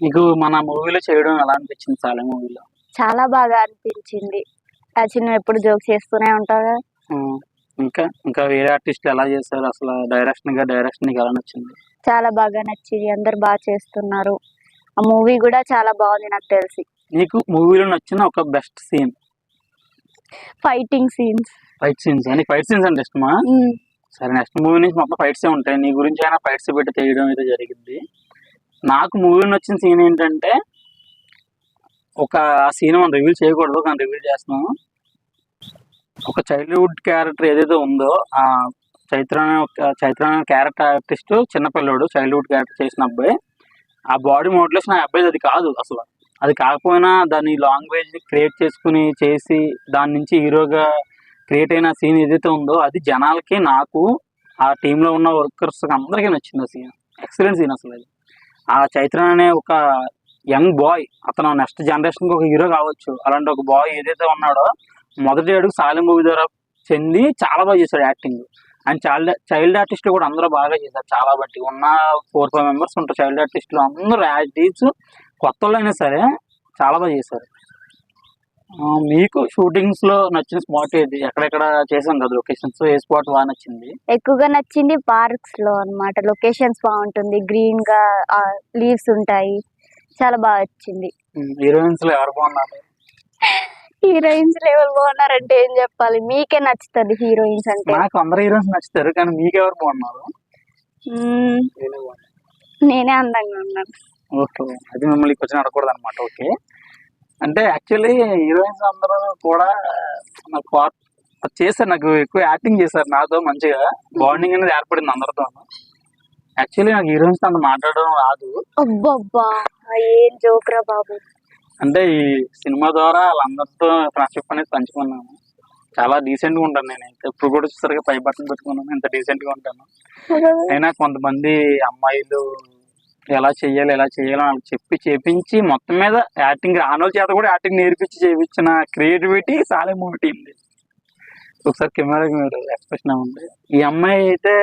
మీకు మన మూవీలో చేయడం ఎలా అనిపించింది చాలా మూవీలో? చాలా బాగా అనిపించింది. ఆ చిన్న ఎప్పుడు జోక్ చేస్తూనే ఉంటావు. ఇంకా ఇంకా వేరే ఆర్టిస్టులు ఎలా చేశారు? అసలు డైరెక్షన్గా డైరెక్షన్ ఎలా నచ్చింది? చాలా బాగా నచ్చింది. అందరు బాగా చేస్తున్నారు. ఆ మూవీ కూడా చాలా బాగుంది నాకు తెలిసి. నీకు మూవీలో నచ్చిన ఒక best scene fighting scenes fight scenes అని ఫైట్ సీన్స్ అంటే ఇష్టమా? సరే నెక్స్ట్ మూవీ నుంచి మొత్తం ఫైట్సే ఉంటాయి. నీ గురించి అయినా ఫైట్స్ పెట్టి తీయడం అయితే జరిగింది. నాకు మూవీ నచ్చిన సీన్ ఏంటంటే ఒక ఆ సీన్ మనం రివీల్ చేయకూడదు కానీ రివీల్ చేస్తున్నాము. ఒక చైల్డ్హుడ్ క్యారెక్టర్ ఏదైతే ఉందో ఆ చైత్ర ఒక చైత్ర క్యారెక్టర్ ఆర్టిస్ట్ చిన్నపిల్లడు చైల్డ్హుడ్ క్యారెక్టర్ చేసిన అబ్బాయి. ఆ బాడీ మోడలేషన్ ఆ అబ్బాయి అది కాదు అసలు. అది కాకపోయినా దాని లాంగ్వేజ్ క్రియేట్ చేసుకుని చేసి దాని నుంచి హీరోగా క్రియేట్ అయిన సీన్ ఏదైతే ఉందో అది జనాలకి నాకు ఆ టీంలో ఉన్న వర్కర్స్కి అందరికీ నచ్చింది ఆ సీన్ ఎక్సలెంట్ సీన్ అసలు అది. ఆ చైత్ర అనే ఒక యంగ్ బాయ్ అతను నెక్స్ట్ జనరేషన్కి ఒక హీరో కావచ్చు. అలాంటి ఒక బాయ్ ఏదైతే ఉన్నాడో మొదటి అడుగు సాలి మూవీ ద్వారా చెంది చాలా బాగా చేశాడు యాక్టింగ్. అండ్ చైల్డ్ చైల్డ్ ఆర్టిస్టులు కూడా అందరూ బాగా చేశారు. చాలా బట్టి ఉన్న ఫోర్ ఫైవ్ మెంబర్స్ ఉంటారు చైల్డ్ ఆర్టిస్టులు. అందరూ యాక్టీవ్స్ కొత్త వాళ్ళు అయినా సరే చాలా బాగా చేశారు. మీకు షూటింగ్స్లో నచ్చిన స్పాట్ ఏది? ఎక్కడెక్కడ చేసాం కదా లొకేషన్స్ ఏ స్పాట్ బాగా నచ్చింది? ఎక్కువగా నచ్చింది పార్క్స్లో అన్నమాట. లొకేషన్స్ బాగుంటుంది. గ్రీన్గా లీవ్స్ ఉంటాయి. చాలా బాగా వచ్చింది హీరోయిన్స్లో ఎవరు బాగున్నారు? హీరోయిన్స్ లెవెల్ బాగున్నారంటే ఏం చెప్పాలి? మీకే నచ్చుతుంది హీరోయిన్స్ అంటే. నాకు అందరు హీరోయిన్స్ నచ్చుతారు కానీ మీకు ఎవరు బాగున్నారు నేనే అందంగా ఉన్నాను. ఓకే అది మిమ్మల్ని క్వశ్చన్ అడగకూడదు అనమాట ఓకే. అంటే యాక్చువల్లీ హీరోయిన్స్ అందరూ కూడా నాకు చేశారు నాకు ఎక్కువ యాక్టింగ్ చేశారు నాతో మంచిగా. బాండింగ్ అనేది ఏర్పడింది అందరితో యాక్చువల్లీ నాకు హీరోయిన్స్ అంత మాట్లాడడం రాదు. అబ్బబ్బా ఏం జోక్రా బాబు. అంటే ఈ సినిమా ద్వారా వాళ్ళందరితో ఫ్రెండ్షిప్ అనేది పంచుకున్నాను. చాలా డీసెంట్గా ఉంటాను నేను. ఎప్పుడు కూడా చూసారుగా పై బట్టలు పెట్టుకున్నాను. ఇంత డీసెంట్గా ఉంటాను. అయినా కొంతమంది అమ్మాయిలు ఎలా చేయాలి ఎలా చేయాలి అని వాళ్ళకి చెప్పి చేపించి మొత్తం మీద యాక్టింగ్ రానోళ్ళ చేత కూడా యాక్టింగ్ నేర్పించి చేయించిన క్రియేటివిటీ సాలే మూవీ టీమ్ ఒకసారి కెమెరాకి మీరు ఎక్స్ప్రెషన్ ఉంది ఈ అమ్మాయి అయితే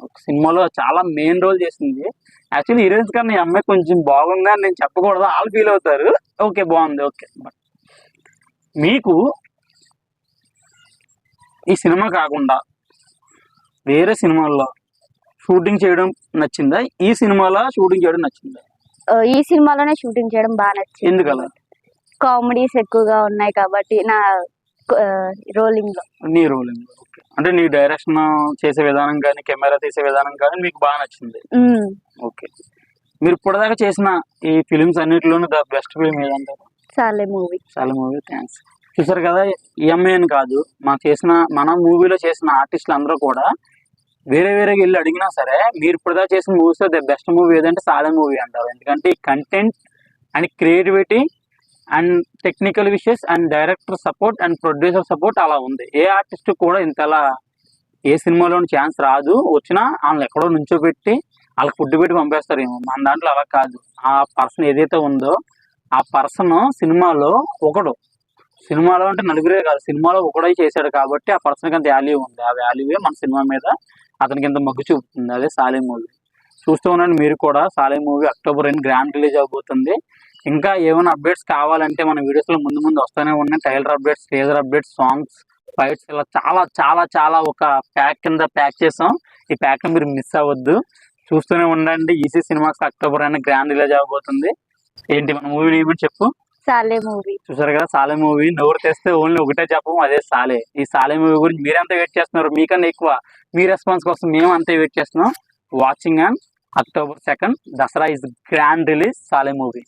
ఒక సినిమాలో చాలా మెయిన్ రోల్ చేసింది. యాక్చువల్లీ హీరోయిన్స్ కన్నా ఈ అమ్మాయి కొంచెం బాగుంది అని నేను చెప్పకూడదు. వాళ్ళు ఫీల్ అవుతారు. ఓకే బాగుంది. ఓకే. మీకు ఈ సినిమా కాకుండా వేరే సినిమాల్లో షూటింగ్ చేయడం నచ్చిందా? ఈ సినిమాలో షూటింగ్ చేయడం నచ్చిందా? ఈ సినిమాలోనే షూటింగ్ చేయడం బాగా నచ్చింది. ఎందుకలా? కామెడీస్ ఎక్కువగా ఉన్నాయి కాబట్టి నా రోలింగ్లో నీ రోలింగ్ అంటే నీ డైరెక్షన్ చేసే విధానం కానీ కెమెరా తీసే విధానం కానీ మీకు బాగా నచ్చింది. ఓకే. మీరు ఇప్పటిదాకా చేసిన ఈ ఫిలిమ్స్ అన్నిటిలోనూ ద బెస్ట్ ఫిలిం ఏదంటారు? చాలే మూవీ. చాలా మూవీ థ్యాంక్స్. చూసారు కదా ఈఎంఐ అని కాదు. మనం చేసిన మన మూవీలో చేసిన ఆర్టిస్టులు అందరూ కూడా వేరే వేరేగా వెళ్ళి అడిగినా సరే మీరు ఇప్పటిదాకా చేసిన మూవీస్ ద బెస్ట్ మూవీ ఏదంటే సాలే మూవీ అంటారు. ఎందుకంటే ఈ content and creativity and technical విషయస్ and director support and producer support అలా ఉంది. ఏ ఆర్టిస్ట్ కూడా ఇంతలా ఏ సినిమాలోని ఛాన్స్ రాదు. వచ్చినా వాళ్ళని ఎక్కడో నుంచోబెట్టి వాళ్ళకి ఫుడ్ పెట్టి పంపేస్తారేమో మన దాంట్లో అలా కాదు. ఆ పర్సన్ ఏదైతే ఉందో ఆ పర్సన్ సినిమాలో ఒకడు. సినిమాలో అంటే నలుగురే కాదు. సినిమాలో ఒకడై చేశాడు కాబట్టి ఆ పర్సన్కి అంత వాల్యూ ఉంది. ఆ వాల్యూవే మన సినిమా మీద అతనికి ఇంత మొగ్గు చూపుతుంది. అదే సాలే మూవీ చూస్తూ ఉండండి మీరు కూడా సాలే మూవీ అక్టోబర్ రెండు గ్రాండ్ రిలీజ్ అవబోతుంది ఇంకా ఏమైనా అప్డేట్స్ కావాలంటే మన వీడియోస్లో ముందు ముందు వస్తూనే ఉన్నాయి trailer updates teaser updates songs fights ఇలా చాలా చాలా చాలా ఒక ప్యాక్ కింద ప్యాక్ చేసాం. ఈ ప్యాక్ మీరు మిస్ అవ్వద్దు. చూస్తూనే ఉండండి. ఈసీ సినిమాస్ అక్టోబర్ అయినా గ్రాండ్ రిలీజ్ అవబోతుంది ఏంటి మన మూవీ ఏమని చెప్పు. సాలే మూవీ. చూసారు కదా సాలే మూవీ. నోరు తెస్తే ఓన్లీ ఒకటే చెప్పం అదే సాలే. ఈ సాలే మూవీ గురించి మీరెంత వెయిట్ చేస్తున్నారు? మీకన్నా ఎక్కువ. మీ రెస్పాన్స్ కోసం మేము అంతే వెయిట్ చేస్తున్నాం. Watching and October second Dussehra is grand release Saale movie.